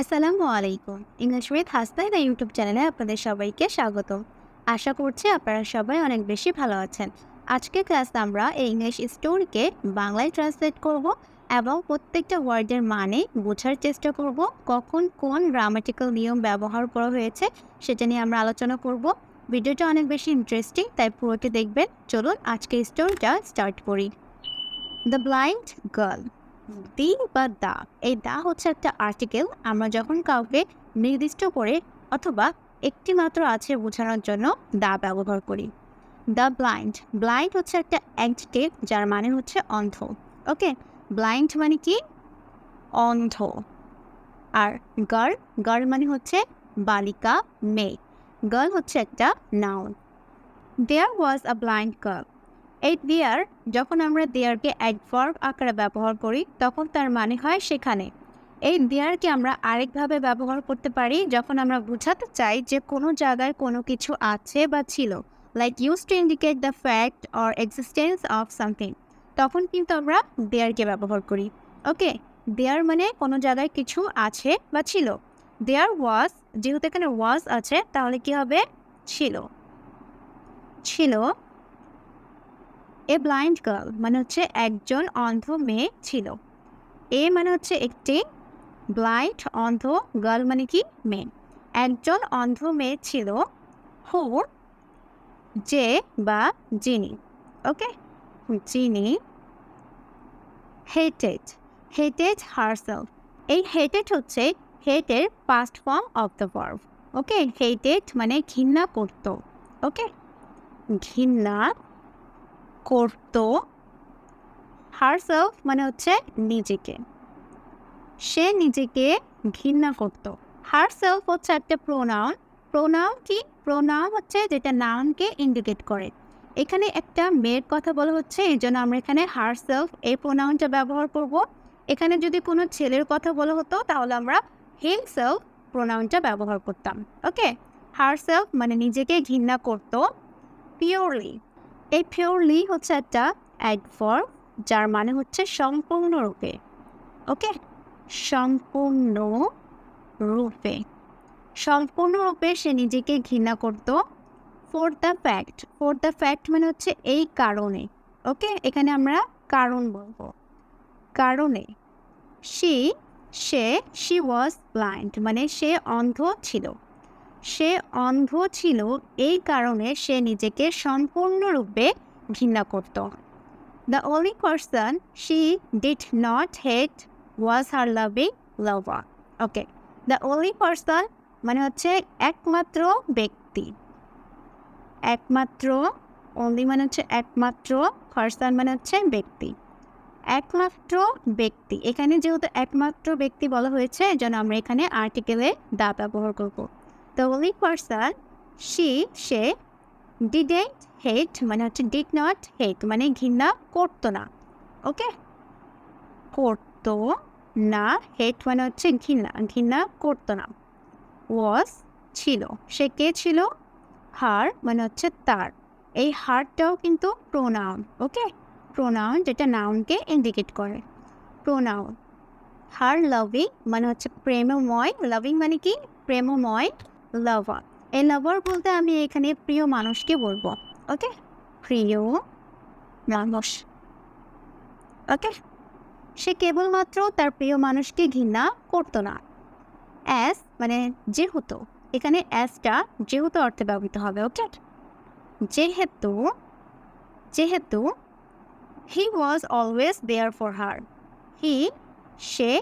আসসালামু আলাইকুম। English with Hasnain YouTube চ্যানেলে আপনাদের সবাইকে স্বাগত আশা করছি আপনারা সবাই অনেক বেশি ভালো আছেন। আজকে ক্লাস আমরা এই ইংলিশ স্টোরিকে বাংলায় ট্রান্সলেট করব এবং প্রত্যেকটা ওয়ার্ডের মানে বোঝার চেষ্টা করব, কখন কোন গ্রামাটিক্যাল নিয়ম ব্যবহার করা হয়েছে সেটা নিয়ে আমরা আলোচনা করব। ভিডিওটা অনেক বেশি ইন্টারেস্টিং তাই পুরোটি দেখবেন। চলুন আজকে স্টোরিটা স্টার্ট করি। দ্য ব্লাইন্ড গার্ল দি বা দা, এই দা হচ্ছে একটা আর্টিকেল আমরা যখন কাউকে নির্দিষ্ট করে অথবা একটি মাত্র আছে বোঝানোর জন্য দা ব্যবহার করি। দ্য ব্লাইন্ড ব্লাইন্ড হচ্ছে একটা অ্যাডজেক্টিভ যার মানে হচ্ছে অন্ধ। ওকে ব্লাইন্ড মানে কি? অন্ধ। আর গার্ল গার্ল মানে হচ্ছে বালিকা, মেয়ে। গার্ল হচ্ছে একটা noun there was a blind girl এই দেয়ার, যখন আমরা দেয়ারকে অ্যাডভার্ব আকারে ব্যবহার করি, তখন তার মানে হয় সেখানে। এই দেয়ারকে আমরা আরেকভাবে ব্যবহার করতে পারি যখন আমরা বোঝাতে চাই যে কোনো জায়গায় কোনো কিছু আছে বা ছিল। Like use to indicate the fact or existence of something তখন কিন্তু আমরা দেয়ারকে ব্যবহার করি। ওকে দেয়ার মানে কোনো জায়গায় কিছু আছে বা ছিল। দেয়ার ওয়াজ যেহেতু এখানে ওয়াজ আছে, তাহলে কি হবে? ছিল। ছিল এ ব্লাইন্ড গার্ল মানে হচ্ছে একজন অন্ধ মেয়ে ছিল। এ মানে হচ্ছে একটি ব্লাইন্ড অন্ধ গার্ল মানে কি? মেয়ে। একজন অন্ধ মেয়ে ছিল হু, যে বা যিনি, ওকে? যিনি হেটেড হেটেড হারসেলফ এই হেটেড হচ্ছে হেটের past form of the verb okay? Hated মানে ঘৃণা করত, ওকে? ঘৃণা করত হারসেলফ মানে হচ্ছে নিজেকে। সে নিজেকে ঘৃণা করত। হারসেলফ হচ্ছে একটা প্রোনাউন প্রোনাউন কি? প্রোনাউন হচ্ছে যেটা নাউনকে ইন্ডিকেট করে। এখানে একটা মেয়ের কথা বলা হচ্ছে, এই জন্য আমরা এখানে হারসেলফ এই প্রোনাউনটা ব্যবহার করব। এখানে যদি কোনো ছেলের কথা বলা হতো, তাহলে আমরা হিমসেলফ প্রোনাউনটা ব্যবহার করতাম। ওকে হারসেলফ মানে নিজেকে ঘৃণা করত। পিওরলি এই পিওরলি হচ্ছে একটা অ্যাডভার্ব যার মানে হচ্ছে সম্পূর্ণরূপে। ওকে সম্পূর্ণ রূপে সম্পূর্ণরূপে সে নিজেকে ঘৃণা করতো for the fact for the fact মানে হচ্ছে এই কারণে। ওকে এখানে আমরা কারণ বলব। কারণে। সি সে শি ওয়াজ ব্লাইন্ড মানে সে অন্ধ ছিল। সে অন্ধ ছিল, এই কারণে সে নিজেকে সম্পূর্ণরূপে ঘৃণা করত। The only person she did not hate was her loving lover okay the only person মানে হচ্ছে একমাত্র ব্যক্তি। একমাত্র অনলি মানে হচ্ছে একমাত্র পার্সন মানে হচ্ছে ব্যক্তি। একমাত্র ব্যক্তি। এখানে যেহেতু একমাত্র ব্যক্তি বলা হয়েছে যেন আমরা এখানে আর্টিকেলে দা ব্যবহার করব। দ্য অনলি পার্সন শি সে ডিডেন্ট হেট মানে হচ্ছে ডিড নট হেট মানে ঘৃণা করতো না ওকে করতো না হেট মানে হচ্ছে ঘৃণা ঘৃণা করতো না ওয়াজ ছিল, সে কে ছিল? হার মানে হচ্ছে তার, এই হারটাও কিন্তু প্রোনাউন ওকে প্রোনাউন যেটা নাউনকে ইন্ডিকেট করে প্রোনাউন হার লাভিং মানে হচ্ছে প্রেমময় লাভিং মানে কি? প্রেমময় লাভার এই লাভার বলতে আমি এখানে প্রিয় মানুষকে বলব ওকে প্রিয় মানুষ ওকে সে কেবলমাত্র তার প্রিয় মানুষকে ঘৃণা করতো না। অ্যাস মানে যেহেতু, এখানে অ্যাসটা যেহেতু অর্থে ব্যবহৃত হবে ওকে যেহেতু যেহেতু হি was always there for her হি সে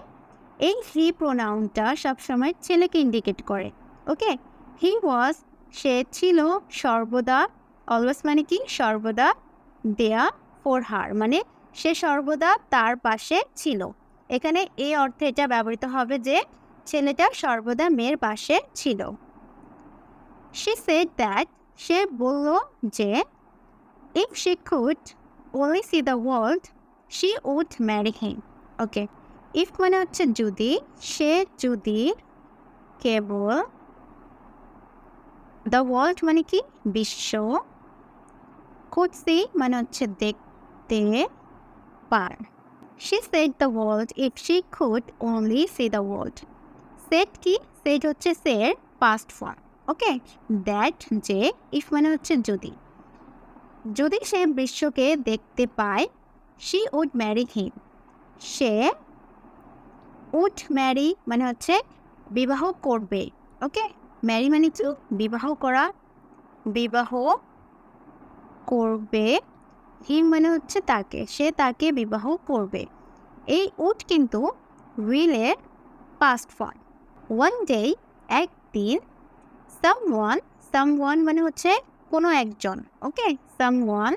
এই হি প্রোনাউনটা সবসময় ছেলেকে ইন্ডিকেট করে। ওকে হি ওয়াজ সে ছিল সর্বদা অলওয়েজ মানে কি? সর্বদা দেয়া ফর হার মানে সে সর্বদা তার পাশে ছিল। এখানে এই অর্থে এটা ব্যবহৃত হবে যে ছেলেটা সর্বদা মেয়ের পাশে ছিল। সে সেড দ্যাট সে বলল যে if she could only see the world she would marry him okay if মানে হচ্ছে যদি, সে যদি কেবল দ্য ওয়ার্ল্ড মানে কি? বিশ্ব। কুড সি মানে হচ্ছে দেখতে পার। She set the world if she could only see the world set কি? সেট হচ্ছে সের পাস্ট ফর্ম ওকে দ্যাট যে ইফ মানে হচ্ছে যদি। যদি সে বিশ্বকে দেখতে পায় শি উড ম্যারি হিম সে উড ম্যারি মানে হচ্ছে বিবাহ করবে। ওকে ম্যারি মানে কি বিবাহ করা, বিবাহ করবে, হিম মানে হচ্ছে তাকে, সে তাকে বিবাহ করবে। এই উড কিন্তু উইলের পাস্ট ফর্ম ওয়ান ডে একদিন সাম ওয়ান সাম ওয়ান মানে হচ্ছে কোনো একজন okay someone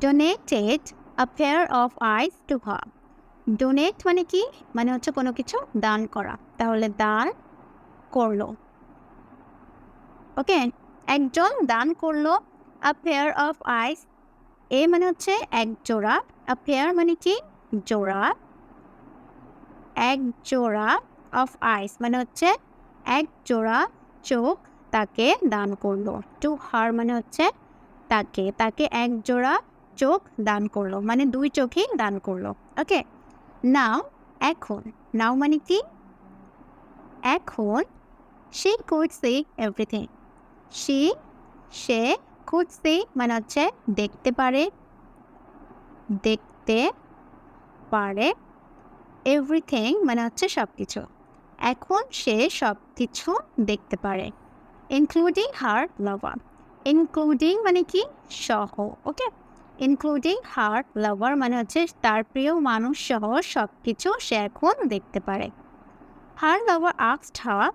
donated a pair of eyes to her donate মানে কি? মানে হচ্ছে কোনো কিছু দান করা। তাহলে দান করল। ওকে একজন দান করল আ পেয়ার অফ আইস এ মানে হচ্ছে এক জোড়া আ পেয়ার মানে কি? জোড়া। এক জোড়া অফ আইস মানে হচ্ছে এক জোড়া চোখ তাকে দান করল। টু হার মানে হচ্ছে তাকে তাকে এক জোড়া চোখ দান করল মানে দুই চোখেই দান করল। ওকে নাও এখন নাও মানে কি? এখন সে কুড সি এভরিথিং সি সে কুড সি মানে হচ্ছে দেখতে পারে দেখতে পারে এভরিথিং মানে হচ্ছে সব কিছু এখন সে সব কিছু দেখতে পারে ইনক্লুডিং হার লাভার ইনক্লুডিং মানে কি? সহ ওকে ইনক্লুডিং হার লাভার মানে হচ্ছে তার প্রিয় মানুষ সহ সব কিছু সে এখন দেখতে পারে। হার লাভার আক্সড হাওয়া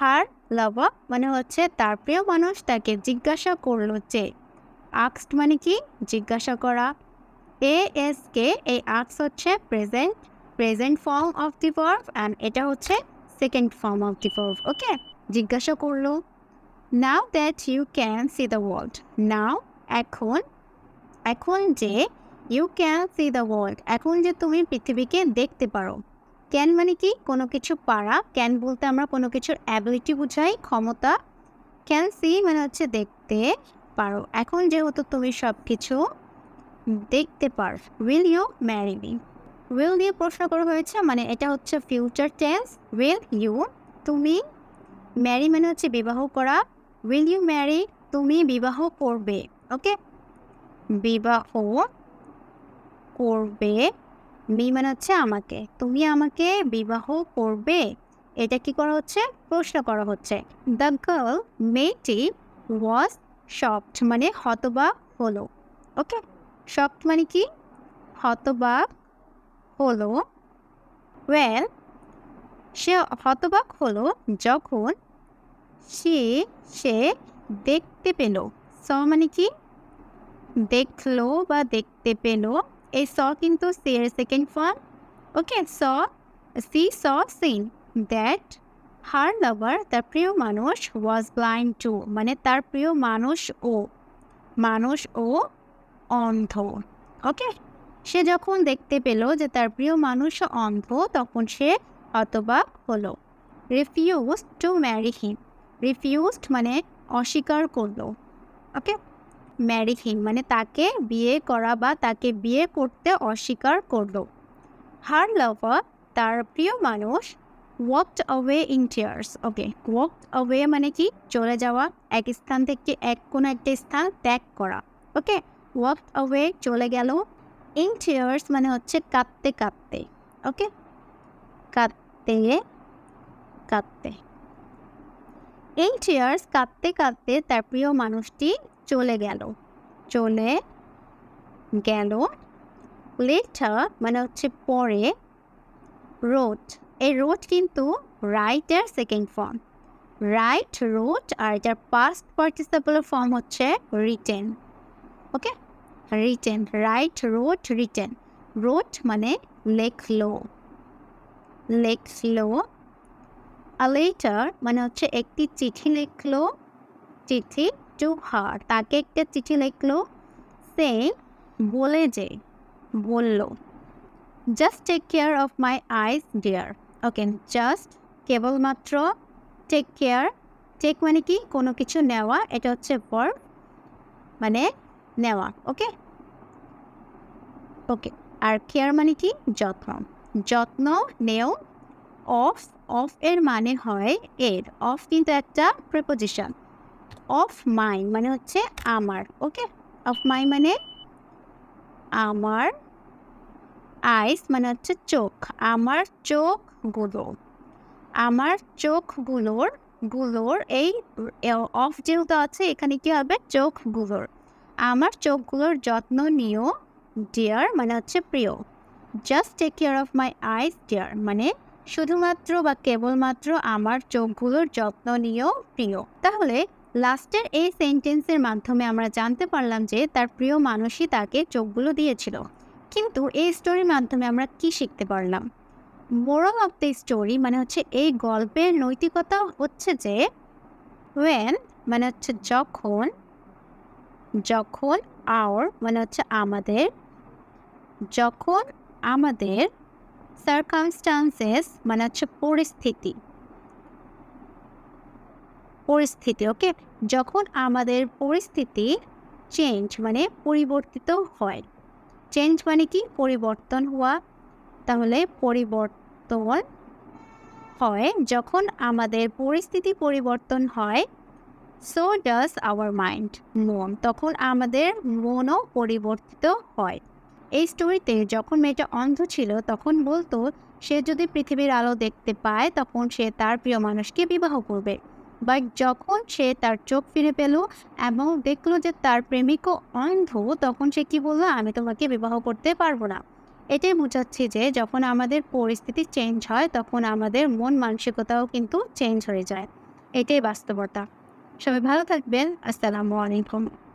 হার লাভার মানে হচ্ছে তার প্রিয় মানুষ তাকে জিজ্ঞাসা করল যে, আক্সড মানে কি? জিজ্ঞাসা করা। এ এস কে, এই আক্স হচ্ছে present present form of the verb and এটা হচ্ছে second form of the verb okay? জিজ্ঞাসা করল। Now that you can see the world. Now, এখন এখন যে you can see the world, এখন যে তুমি পৃথিবীকে দেখতে পারো। ক্যান মানে কি? কোনো কিছু পারা। ক্যান বলতে আমরা কোনো কিছুর অ্যাবিলিটি বুঝাই, ক্ষমতা। ক্যান সি মানে হচ্ছে দেখতে পারো। এখন যেহেতু তুমি সব কিছু দেখতে পার will you marry me will দিয়ে প্রশ্ন করা হয়েছে মানে এটা হচ্ছে ফিউচার টেন্স উইল ইউ তুমি ম্যারি মানে হচ্ছে বিবাহ করা। উইল ইউ ম্যারি তুমি বিবাহ করবে। ওকে বিবাহ করবে। মি মানে হচ্ছে আমাকে। তুমি আমাকে বিবাহ করবে। এটা কি করা হচ্ছে? প্রশ্ন করা হচ্ছে। দ্য গার্ল মেয়েটি ওয়াজ শপড মানে হতবাক হলো। ওকে? শপড মানে কি? হতবাক হলো। ওয়েল সে হতবাক হলো যখন সে সে দেখতে পেল। স মানে কি? দেখল বা দেখতে পেল। এই স কিন্তু সি এর second form okay saw see saw seen that her lover তার প্রিয় মানুষ ওয়াজ ব্লাইন্ড টু মানে তার প্রিয় মানুষ ও মানুষ ও অন্ধ। ওকে সে যখন দেখতে পেল যে তার প্রিয় মানুষ অন্ধ, তখন সে হতবাক হলো। Refuse to marry him refused মানে অস্বীকার করল। ওকে ম্যারি হিম মানে তাকে বিয়ে করা বা তাকে বিয়ে করতে অস্বীকার করল। হার লাভার তার প্রিয় মানুষ walked away in tears okay walked away মানে কি? চলে যাওয়া, এক স্থান থেকে এক কোনো একটা স্থান ত্যাগ করা ওকে ওয়াকড অ্যাওয়ে চলে গেল ইন টিয়ার্স মানে হচ্ছে কাঁদতে কাঁদতে ওকে কাঁদতে কাঁদতে। এই টিয়ার্স কাঁদতে কাঁদতে তার প্রিয় মানুষটি চলে গেল। চলে গেল লেটার মানে হচ্ছে পরে রোড এই রোড কিন্তু রাইটের সেকেন্ড ফর্ম রাইট রোড আর এটার পাস্ট পার্টিসিপাল ফর্ম হচ্ছে written okay written write wrote written wrote মানে লেখলো। লেখলো। লেটার মানে হচ্ছে একটি চিঠি লিখলো। চিঠি টু হার তাকে একটা চিঠি লিখলো, সে বলে যে, বলল just take care of my eyes dear okay just কেবলমাত্র টেক কেয়ার টেক মানে কি? কোনো কিছু নেওয়া, এটা হচ্ছে পর মানে নেওয়া ওকে ওকে আর কেয়ার মানে কি? যত্ন যত্ন নেও অফ অফ এর মানে হয় এর অফ কিন্তু একটা প্রেপোজিশন অফ মাই মানে হচ্ছে আমার, ওকে? অফ মাই মানে আমার আইস মানে হচ্ছে চোখ, আমার চোখগুলো, আমার চোখগুলোর, গুলোর এই অফ যেহেতু আছে, এখানে কি হবে? চোখগুলোর, আমার চোখগুলোর যত্ন নিও ডিয়ার মানে হচ্ছে প্রিয় just take care of my eyes dear মানে শুধুমাত্র বা কেবলমাত্র আমার চোখগুলোর যত্ন নিও, প্রিয়। তাহলে লাস্টের এই সেন্টেন্সের মাধ্যমে আমরা জানতে পারলাম যে তার প্রিয় মানুষই তাকে চোখগুলো দিয়েছিল। কিন্তু এই স্টোরির মাধ্যমে আমরা কি শিখতে পারলাম? মোরাল অফ দ্য স্টোরি মানে হচ্ছে এই গল্পের নৈতিকতা হচ্ছে যে ওয়েন মানে হচ্ছে যখন যখন আওর মানে হচ্ছে আমাদের, যখন আমাদের সার্কামস্টান্সেস মানে হচ্ছে পরিস্থিতি। পরিস্থিতি ওকে যখন আমাদের পরিস্থিতি চেঞ্জ মানে পরিবর্তিত হয়। চেঞ্জ মানে কি? পরিবর্তন হওয়া, তাহলে পরিবর্তন হয়। যখন আমাদের পরিস্থিতি পরিবর্তন হয় সো ডাস আওয়ার মাইন্ড মন। তখন আমাদের মনও পরিবর্তিত হয়। এই স্টোরিতে যখন মেয়েটা অন্ধ ছিল, তখন বলতো, সে যদি পৃথিবীর আলো দেখতে পায়, তখন সে তার প্রিয় মানুষকে বিবাহ করবে। বাট যখন সে তার চোখ ফিরে পেল এবং দেখল যে তার প্রেমিকও অন্ধ, তখন সে কি বলল, আমি তোমাকে বিবাহ করতে পারব না। এটাই বোঝাচ্ছি যে যখন আমাদের পরিস্থিতি চেঞ্জ হয়, তখন আমাদের মন মানসিকতাও কিন্তু চেঞ্জ হয়ে যায়। এটাই বাস্তবতা। সবাই ভালো থাকবেন। আসসালামু আলাইকুম।